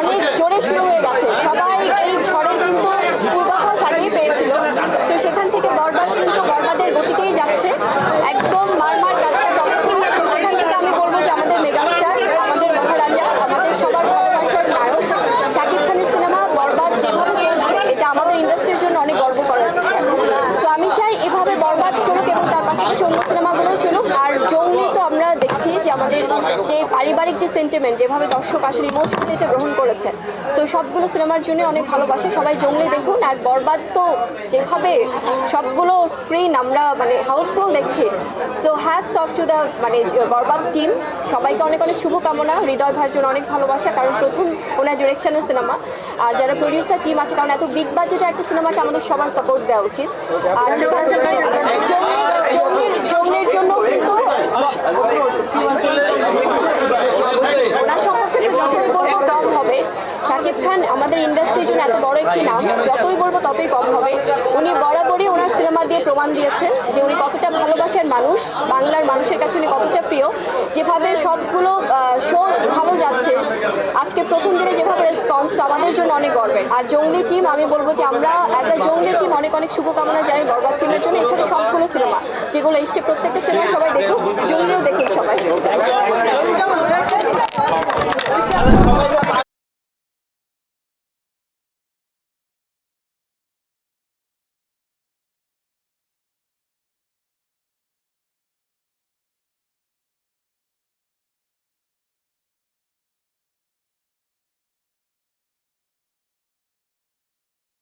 অনেক জোরে শুরু হয়ে গেছে। সবাই এই ঝড়ের কিন্তু পূর্বাভাস আগেই পেয়েছিল। তো সেখান থেকে বরবাদ কিন্তু বরবাদের গতিতেই যাচ্ছে। একদম মারমার কাটকাট অবস্থা তো সেখান থেকে আমি বলব যে আমাদের মেগাস্টার, আমাদের মহারাজা, আমাদের সবার ভালোবাসার নায়ক শাকিব খানের সিনেমা, বরবাদ যেভাবে চলছে, এটা আমাদের ইন্ডাস্ট্রির জন্য অনেক গর্ব করার বিষয়। আমি চাই এভাবে বরবাদ চলুক এবং তার পাশাপাশি অন্য সিনেমাগুলোও চলুক। আর জঙ্গলি তো আমরা দেখছি যে আমাদের যে পারিবারিক যে সেন্টিমেন্ট যেভাবে দর্শক আসলে ইমোশনালি এটা গ্রহণ করেছে। সো সবগুলো সিনেমার জন্য অনেক ভালোবাসে। সবাই জঙ্গলি দেখুন, আর বরবাদ তো যেভাবে সবগুলো স্ক্রিন আমরা মানে হাউসফুল দেখছি। So hats off to the মানে বরবাদ টিম সবাইকে অনেক অনেক শুভকামনা, হৃদয় ভাইয়ের জন্য অনেক ভালোবাসা, কারণ প্রথম ওনার ডিরেকশনের সিনেমা আর যারা প্রডিউসার টিম আছে, কারণ এত বিগ বাজেটের একটা সিনেমাকে আমাদের সবার সাপোর্ট দেওয়া উচিত। আর সেখান থেকে জঙ্গলির জঙ্গলির জঙ্গলির জন্য কিন্তু ওনার সম্পর্কে তো যতই বলব কম হবে শাকিব খান আমাদের ইন্ডাস্ট্রির জন্য এত বড় একটি নাম। যতই বলব ততই কম হবে। উনি বরাবরই ওনার সিনেমা দিয়ে প্রমাণ দিয়েছেন যে উনি কতটা ভালোবাসার মানুষ, বাংলার মানুষের কাছে উনি কতটা প্রিয়। যেভাবে সবগুলো শোজ ভালো যাচ্ছে, আজকে প্রথম দিনে যেভাবে রেসপন্স আমাদের জন্য অনেক গর্বের। আর জঙ্গলি টিম আমি বলব যে আমরা অ্যাজ আ জঙ্গলি টিম অনেক অনেক শুভকামনা জানাই বরবাদ টিমের জন্য, এছাড়া সবগুলো সিনেমা। যেগুলো এসছে, প্রত্যেকটা সিনেমা সবাই দেখুক, জঙ্গলিও দেখুন সবাই।